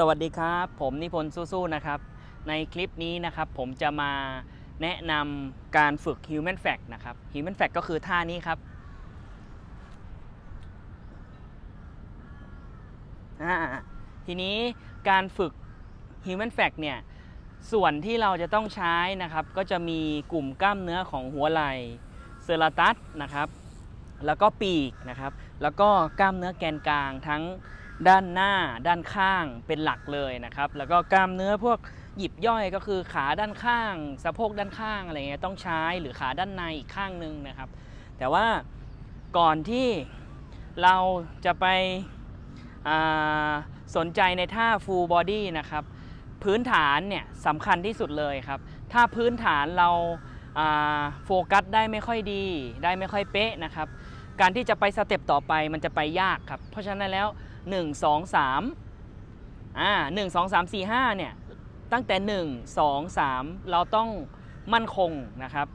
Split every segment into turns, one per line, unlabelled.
สวัสดีครับ ผมนิพนธ์สู้ๆนะครับ ในคลิปนี้นะครับผมจะมาแนะนำการฝึก Human Fact นะครับ Human Fact ก็คือท่านี้ครับทีนี้การฝึก Human Fact เนี่ยส่วนที่เราจะต้องใช้นะครับ ก็จะมีกลุ่มกล้ามเนื้อของหัวไหล่เซราตัสนะครับ แล้วก็ปีกนะครับ แล้วก็กล้ามเนื้อแกนกลางทั้ง ด้านหน้าด้านข้างเป็นหลักเลยนะครับ แล้วก็กล้ามเนื้อพวกหยิบย่อยก็คือขาด้านข้าง สะโพกด้านข้างอะไรเงี้ยต้องใช้หรือขาด้านในอีกข้างหนึ่งนะครับ แต่ว่าก่อนที่เราจะไปสนใจในท่า full body นะครับ พื้นฐานเนี่ยสำคัญที่สุดเลยครับ ถ้าพื้นฐานเราโฟกัสได้ไม่ค่อยดี ได้ไม่ค่อยเป๊ะนะครับ การที่จะไปสเต็ปต่อไปมันจะไปยากครับ เพราะฉะนั้นแล้ว 1 2 3อ่า1 2 3 4 5เนี่ยตั้งแต่ 1 2 3 เราต้องมั่นคงนะครับ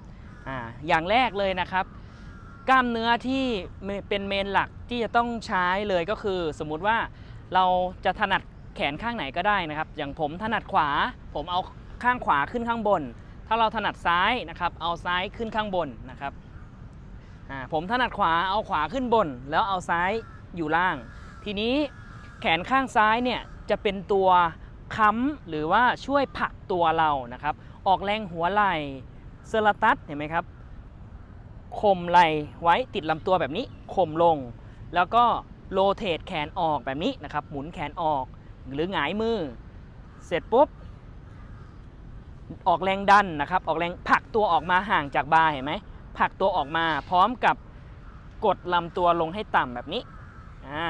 อ่าอย่างแรกเลยนะครับ กล้ามเนื้อที่เป็นเมนหลักที่จะต้องใช้เลยก็คือ สมมุติว่าเราจะถนัดแขนข้างไหนก็ได้นะครับ อย่างผมถนัดขวา ผมเอาข้างขวาขึ้นข้างบน ถ้าเราถนัดซ้ายนะครับ เอาซ้ายขึ้นข้างบนนะครับอ่าผมถนัดขวาเอาขวาขึ้นบน แล้วเอาซ้ายอยู่ล่าง ทีนี้แขนข้างซ้ายเนี่ยจะเป็นตัวค้ำหรือว่าช่วยผลักตัวเรานะครับ ออกแรงหัวไหล่เซอราตัสเห็นไหมครับข่มไหล่ไว้ติดลำตัวแบบนี้ข่มลง แล้วก็โรเตทแขนออกแบบนี้นะครับ หมุนแขนออกหรือหงายมือ เสร็จปุ๊บ ออกแรงดันนะครับ ออกแรงผลักตัวออกมาห่างจากบาร์เห็นไหมผลักตัวออกมาพร้อมกับกดลำตัวลงให้ต่ำแบบนี้อ่า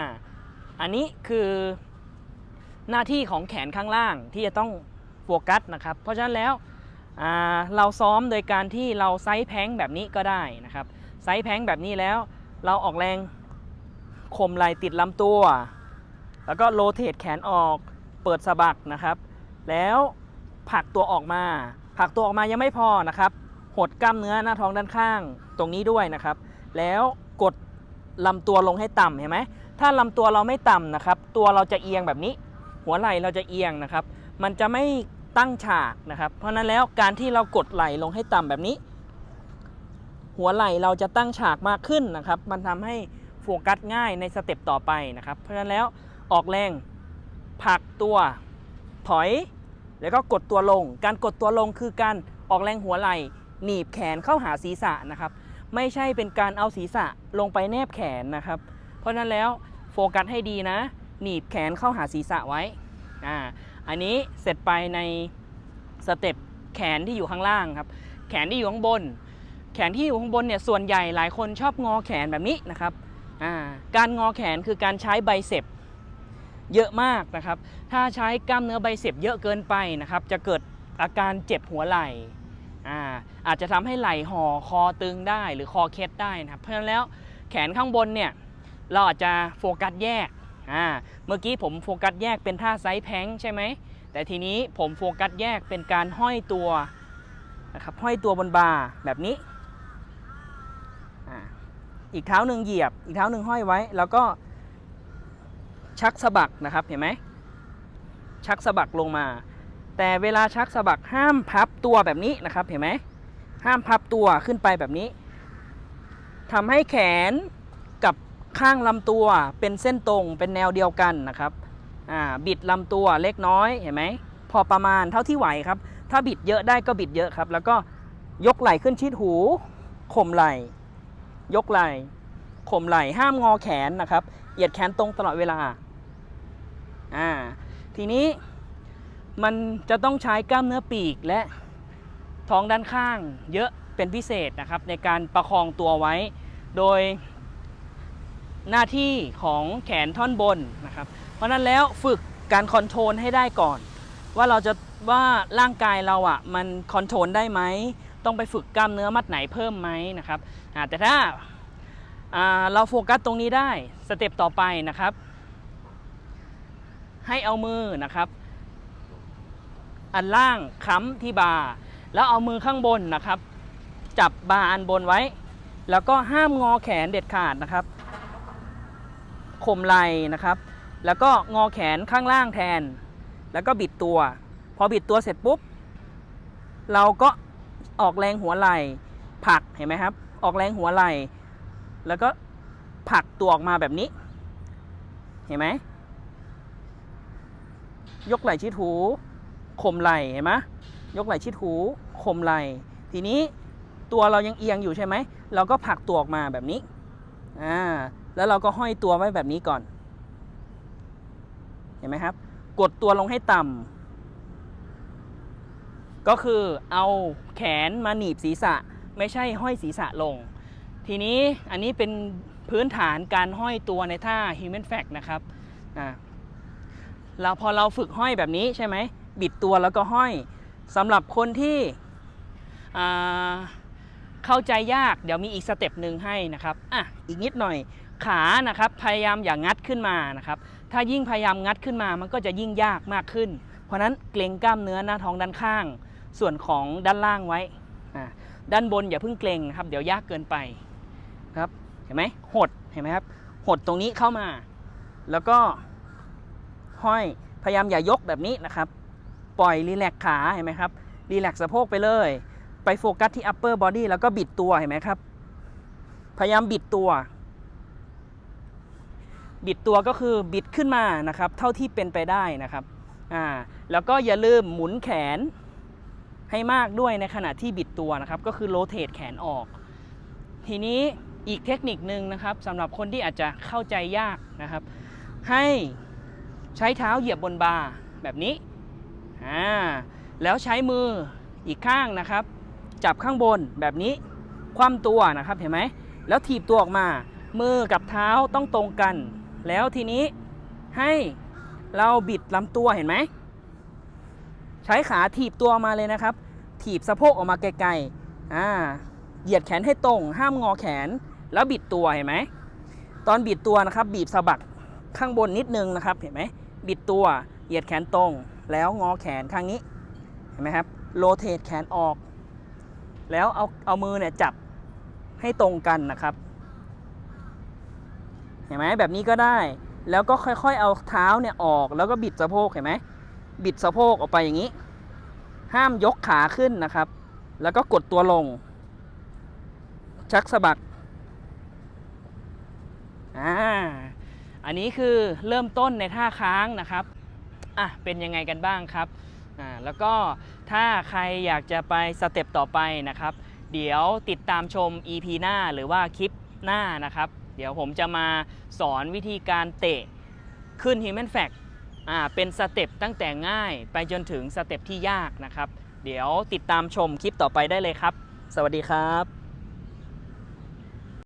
อันนี้คือหน้าที่ของแขนข้างล่างที่จะต้องโฟกัสนะครับ เพราะฉะนั้นแล้วเราซ้อมโดยการที่เราไซส์แพงแบบนี้ก็ได้นะครับ ไซส์แพงแบบนี้แล้ว เราออกแรงข่มไหล่ติดลำตัว แล้วก็โรเตทแขนออกเปิดสะบักนะครับ แล้วผลักตัวออกมาผลักตัวออกมายังไม่พอนะครับหดกล้ามเนื้อหน้าท้องด้านข้างตรงนี้ด้วยนะครับ แล้วกดลำตัวลงให้ต่ำเห็นไหม ถ้าลำตัวเราไม่ต่ำนะครับ ตัวเราจะเอียงแบบนี้ หัวไหล่เราจะเอียงนะครับ มันจะไม่ตั้งฉากนะครับ เพราะนั้นแล้วการที่เรากดไหล่ลงให้ต่ำแบบนี้ หัวไหล่เราจะตั้งฉากมากขึ้นนะครับ มันทำให้โฟกัสง่ายในสเต็ปต่อไปนะครับ เพราะฉะนั้นแล้วออกแรงผลักตัวถอย แล้วก็กดตัวลง การกดตัวลงคือการออกแรงหัวไหล่หนีบแขนเข้าหาศีรษะนะครับ ไม่ใช่เป็นการเอาศีรษะลงไปแนบแขนนะครับ เพราะฉะนั้นแล้ว โฟกัสให้ดีนะ หนีบแขนเข้าหาศีรษะไว้อ่าอันนี้เสร็จไปในสเต็ปแขนที่อยู่ข้างล่างครับ แขนที่อยู่ข้างบน แขนที่อยู่ข้างบนเนี่ยส่วนใหญ่หลายคนชอบงอแขนแบบนี้นะครับอ่าการงอแขนคือการใช้ไบเซปเยอะมากนะครับ ถ้าใช้กล้ามเนื้อไบเซปเยอะเกินไปนะครับ จะเกิดอาการเจ็บหัวไหล่อ่าอาจจะทำให้ไหล่ห่อคอตึงได้หรือคอเคล็ดได้นะครับ เพราะฉะนั้นแล้วแขนข้างบนเนี่ย เราอาจจะโฟกัสแยกอ่าเมื่อกี้ผมโฟกัสแยกเป็นท่าไซส์แพงใช่ไหม แต่ทีนี้ผมโฟกัสแยกเป็นการห้อยตัวนะครับห้อยตัวบนบาร์แบบนี้อ่าอีกเท้าหนึ่งเหยียบ อีกเท้าหนึ่งห้อยไว้ แล้วก็ชักสะบักนะครับ เห็นไหม ชักสะบักลงมา แต่เวลาชักสะบักห้ามพับตัวแบบนี้นะครับ เห็นไหม ห้ามพับตัวขึ้นไปแบบนี้ทำให้แขน ข้างลำตัวเป็นเส้นตรงเป็นแนวเดียวกันนะครับบิดลำตัวเล็กน้อยเห็นไหมพอประมาณเท่าที่ไหวครับ ถ้าบิดเยอะได้ก็บิดเยอะครับ แล้วก็ยกไหล่ขึ้นชิดหูข่มไหล่ ยกไหล่ข่มไหล่ห้ามงอแขนนะครับเหยียดแขนตรงตลอดเวลาอ่าทีนี้มันจะต้องใช้กล้ามเนื้อปีกและท้องด้านข้างเยอะเป็นพิเศษนะครับ ในการประคองตัวไว้โดย หน้าที่ของแขนท่อนบนนะครับ เพราะนั้นแล้วฝึกการคอนโทรลให้ได้ก่อน ว่าเราจะว่าร่างกายเราอะมันคอนโทรลได้ไหมต้องไปฝึกกล้ามเนื้อมัดไหนเพิ่มไหมนะครับแต่ถ้าาเราโฟกัสตรงนี้ได้สเต็ปต่อไปนะครับ ให้เอามือนะครับ อันล่างค้ำที่บาร์แล้วเอามือข้างบนนะครับ จับบาร์อันบนไว้ แล้วก็ห้ามงอแขนเด็ดขาดนะครับ ข่มไหล่นะครับ แล้วก็งอแขนข้างล่างแทน แล้วก็บิดตัว พอบิดตัวเสร็จปุ๊บ เราก็ออกแรงหัวไหล่ผลักเห็นไหมครับ ออกแรงหัวไหล่แล้วก็ผลักตัวออกมาแบบนี้ เห็นไหมยกไหล่ชิดหูข่มไหล่เห็นไหมยกไหล่ชิดหูข่มไหล่ทีนี้ตัวเรายังเอียงอยู่ใช่ไหมเราก็ผลักตัวออกมาแบบนี้อ่า แล้วเราก็ห้อยตัวไว้แบบนี้ก่อน เห็นไหมครับ กดตัวลงให้ต่ำก็คือเอาแขนมาหนีบศีรษะ ไม่ใช่ห้อยศีรษะลง ทีนี้อันนี้เป็นพื้นฐานการห้อยตัวในท่า human flag นะครับอ่าเราพอเราฝึกห้อยแบบนี้ใช่ไหม บิดตัวแล้วก็ห้อยสำหรับคนที่เข้าใจยากเดี๋ยวมีอีกสเต็ปหนึ่งให้นะครับ อะ อีกนิดหน่อย ขานะครับพยายามอย่างงัดขึ้นมานะครับถ้ายิ่งพยายามงัดขึ้นมามันก็จะยิ่งยากมากขึ้น เพราะนั้นเกรงกล้ามเนื้อหน้าท้องด้านข้าง ส่วนของด้านล่างไว้ด้านบนอย่าเพิ่งเกรงนะครับเดี๋ยวยากเกินไปครับเห็นไหมหดเห็นไหมครับหดตรงนี้เข้ามา แล้วก็ห้อยพยายามอย่ายกแบบนี้นะครับ ปล่อยรีแลกขาเห็นไหมครับรีแลกสะโพกไปเลย ไปโฟกัสที่ upper body แล้วก็บิดตัวเห็นไหมครับ พยายามบิดตัว บิดตัวก็คือบิดขึ้นมานะครับ เท่าที่เป็นไปได้นะครับอ่าแล้วก็อย่าลืมหมุนแขนให้มากด้วยในขณะที่บิดตัวนะครับ ก็คือโรเตทแขนออก ทีนี้อีกเทคนิคนึงนะครับสำหรับคนที่อาจจะเข้าใจยากนะครับ ให้ใช้เท้าเหยียบบนบาร์แบบนี้อ่าแล้วใช้มืออีกข้างนะครับ จับข้างบนแบบนี้คว่ำตัวนะครับเห็นไหมแล้วถีบตัวออกมา มือกับเท้าต้องตรงกัน แล้วทีนี้ให้เราบิดลำตัวเห็นไหม ใช้ขาถีบตัวมาเลยนะครับ ถีบสะโพกออกมาไกลๆอ่าเหยียดแขนให้ตรง ห้ามงอแขน แล้วบิดตัวเห็นไหม ตอนบิดตัวนะครับ บีบสะบักข้างบนนิดนึงนะครับ เห็นไหม บิดตัว เหยียดแขนตรง แล้วงอแขนข้างนี้ เห็นไหมครับ โรเตทแขนออก แล้วเอาเอามือเนี่ยจับให้ตรงกันนะครับ ห็นไหมแบบนี้ก็ได้ แล้วก็ค่อยๆเอาเท้าเนี่ยออกแล้วก็บิดสะโพกเห็นไหมบิดสะโพกออกไปอย่างนี้ ห้ามยกขาขึ้นนะครับ แล้วก็กดตัวลง ชักสะบักอ่าอันนี้คือเริ่มต้นในท่าค้างนะครับอะเป็นยังไงกันบ้างครับอ่าแล้วก็ถ้าใครอยากจะไปสเต็ปต่อไปนะครับ เดี๋ยวติดตามชม EP หน้าหรือว่าคลิปหน้านะครับ ดี๋ยวผมจะมาสอนวิธีการเตะขึ้น Human f a c อ่าเป็นสเต็ปตั้งแต่ง่ายไปจนถึงสเต็ปที่ยากนะครับ เดี๋ยวติดตามชมคลิปต่อไปได้เลยครับ สวัสดีครับ